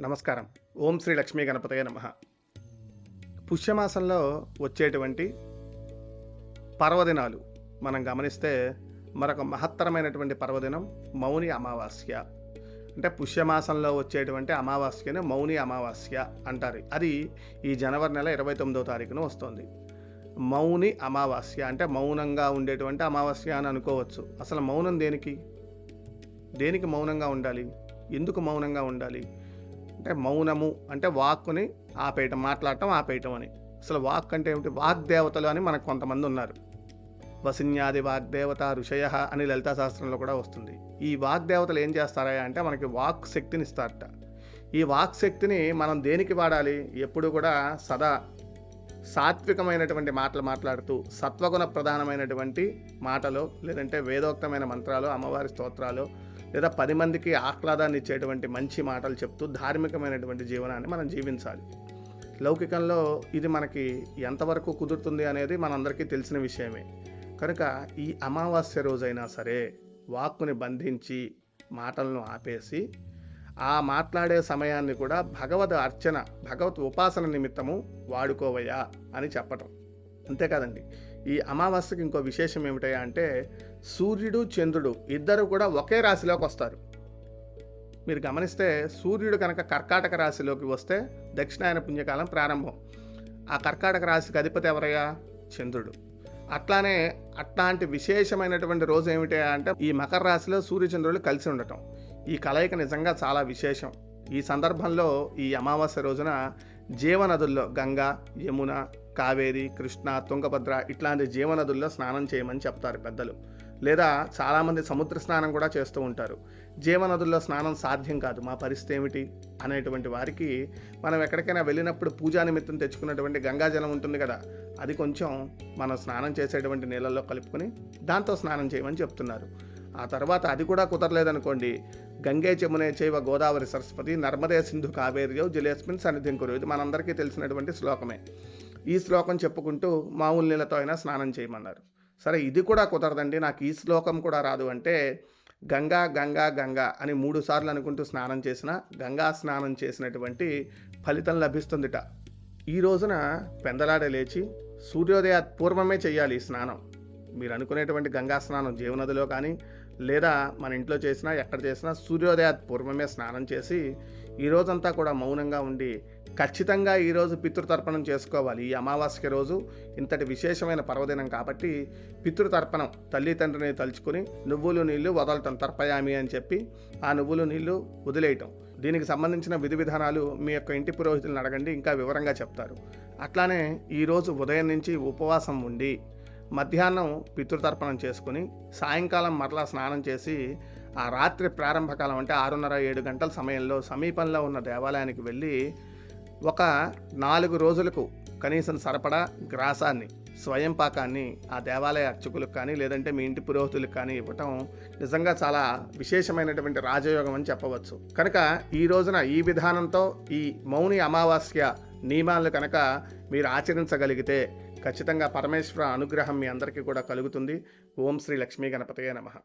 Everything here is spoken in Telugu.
నమస్కారం. ఓం శ్రీ లక్ష్మీ గణపతయ నమ. పుష్యమాసంలో వచ్చేటువంటి పర్వదినాలు మనం గమనిస్తే మరొక మహత్తరమైనటువంటి పర్వదినం మౌని అమావాస్య. అంటే పుష్యమాసంలో వచ్చేటువంటి అమావాస్యను మౌని అమావాస్య అంటారు. అది ఈ జనవరి నెల ఇరవై తొమ్మిదో తారీఖున వస్తుంది. మౌని అమావాస్య అంటే మౌనంగా ఉండేటువంటి అమావాస్య అని అనుకోవచ్చు. అసలు మౌనం దేనికి? దేనికి మౌనంగా ఉండాలి? ఎందుకు మౌనంగా ఉండాలి? అంటే మౌనము అంటే వాక్కుని ఆపేయటం మాట్లాడటం ఆపేయటం అని. అసలు వాక్ అంటే ఏమిటి? వాగ్దేవతలు అని మనకు కొంతమంది ఉన్నారు. వసిన్యాది వాగ్దేవత ఋషయ అని లలితా శాస్త్రంలో కూడా వస్తుంది. ఈ వాగ్దేవతలు ఏం చేస్తారా అంటే మనకి వాక్ శక్తిని ఇస్తారట. ఈ వాక్ శక్తిని మనం దేనికి వాడాలి? ఎప్పుడు కూడా సదా సాత్వికమైనటువంటి మాటలు మాట్లాడుతూ సత్వగుణ ప్రధానమైనటువంటి మాటలు లేదంటే వేదోక్తమైన మంత్రాలు అమ్మవారి స్తోత్రాలు లేదా పది మందికి ఆహ్లాదాన్ని ఇచ్చేటువంటి మంచి మాటలు చెప్తూ ధార్మికమైనటువంటి జీవనాన్ని మనం జీవించాలి. లౌకికంలో ఇది మనకి ఎంతవరకు కుదురుతుంది అనేది మనందరికీ తెలిసిన విషయమే. కనుక ఈ అమావాస్య రోజైనా సరే వాక్కుని బంధించి మాటలను ఆపేసి ఆ మాట్లాడే సమయాన్ని కూడా భగవద్ అర్చన భగవత్ ఉపాసన నిమిత్తము వాడుకోవయ్యా అని చెప్పటం. అంతేకాదండి ఈ అమావాస్యకి ఇంకో విశేషం ఏమిటయా అంటే సూర్యుడు చంద్రుడు ఇద్దరు కూడా ఒకే రాశిలోకి వస్తారు. మీరు గమనిస్తే సూర్యుడు కనుక కర్కాటక రాశిలోకి వస్తే దక్షిణాయన పుణ్యకాలం ప్రారంభం. ఆ కర్కాటక రాశికి అధిపతి ఎవరయ్యా? చంద్రుడు. అట్లానే అట్లాంటి విశేషమైనటువంటి రోజు ఏమిటి అంటే ఈ మకర రాశిలో సూర్యచంద్రులు కలిసి ఉండటం. ఈ కలయిక నిజంగా చాలా విశేషం. ఈ సందర్భంలో ఈ అమావాస్య రోజున జీవనదుల్లో గంగా యమున కావేరి కృష్ణ తుంగభద్ర ఇట్లాంటి జీవనదుల్లో స్నానం చేయమని చెప్తారు పెద్దలు. లేదా చాలామంది సముద్ర స్నానం కూడా చేస్తూ ఉంటారు. జీవనదుల్లో స్నానం సాధ్యం కాదు. మా పరిస్థితి ఏమిటి? అనేటువంటి వారికి మనం ఎక్కడికైనా వెళ్ళినప్పుడు పూజా నిమిత్తం తెచ్చుకున్నటువంటి గంగాజలం ఉంటుంది కదా అది కొంచెం మనం స్నానం చేసేటువంటి నీళ్ళల్లో కలుపుకొని దాంతో స్నానం చేయమని చెప్తున్నారు. ఆ తర్వాత అది కూడా కుదరలేదనుకోండి. గంగే చెమునే చేవ గోదావరి సరస్వతి నర్మదే సింధు కావేరియో జిలేస్మిన్ సన్నిధిం కురు ఇది మనందరికీ తెలిసినటువంటి శ్లోకమే. ఈ శ్లోకం చెప్పుకుంటూ మామూలు నీళ్ళతో అయినా స్నానం చేయమన్నారు. సరే ఇది కూడా కుదరదండి. నాకు ఈ శ్లోకం కూడా రాదు అంటే గంగా గంగా గంగా అని మూడు సార్లు అనుకుంటూ స్నానం చేసిన గంగా స్నానం చేసినటువంటి ఫలితం లభిస్తుందిట. ఈ రోజున పెందలాడే లేచి సూర్యోదయ పూర్వమే చేయాలి ఈ స్నానం. మీరు అనుకునేటువంటి గంగా స్నానం జీవనదిలో కానీ లేదా మన ఇంట్లో చేసినా ఎక్కడ చేసినా సూర్యోదయ పూర్వమే స్నానం చేసి ఈ రోజంతా కూడా మౌనంగా ఉండి ఖచ్చితంగా ఈరోజు పితృతర్పణం చేసుకోవాలి. ఈ అమావాస్య రోజు ఇంతటి విశేషమైన పర్వదినం కాబట్టి పితృతర్పణం తల్లిదండ్రిని తలుచుకుని నువ్వులు నీళ్ళు వదలటం తర్పయామి అని చెప్పి ఆ నువ్వులు నీళ్ళు వదిలేయటం. దీనికి సంబంధించిన విధి విధానాలు మీ యొక్క ఇంటి పురోహితులను అడగండి ఇంకా వివరంగా చెప్తారు. అట్లానే ఈరోజు ఉదయం నుంచి ఉపవాసం ఉండి మధ్యాహ్నం పితృతర్పణం చేసుకుని సాయంకాలం మరలా స్నానం చేసి ఆ రాత్రి ప్రారంభకాలం అంటే ఆరున్నర ఏడు గంటల సమయంలో సమీపంలో ఉన్న దేవాలయానికి వెళ్ళి ఒక నాలుగు రోజులకు కనీసం సరపడా గ్రాసాన్ని స్వయం పాకాన్ని ఆ దేవాలయ అర్చకులకు కానీ లేదంటే మీ ఇంటి పురోహితులకు కానీ ఇవ్వటం నిజంగా చాలా విశేషమైనటువంటి రాజయోగం అని చెప్పవచ్చు. కనుక ఈ రోజున ఈ విధానంతో ఈ మౌని అమావాస్య నియమాలను కనుక మీరు ఆచరించగలిగితే ఖచ్చితంగా పరమేశ్వర అనుగ్రహం మీ అందరికీ కూడా కలుగుతుంది. ఓం శ్రీ లక్ష్మీ గణపతయే నమః.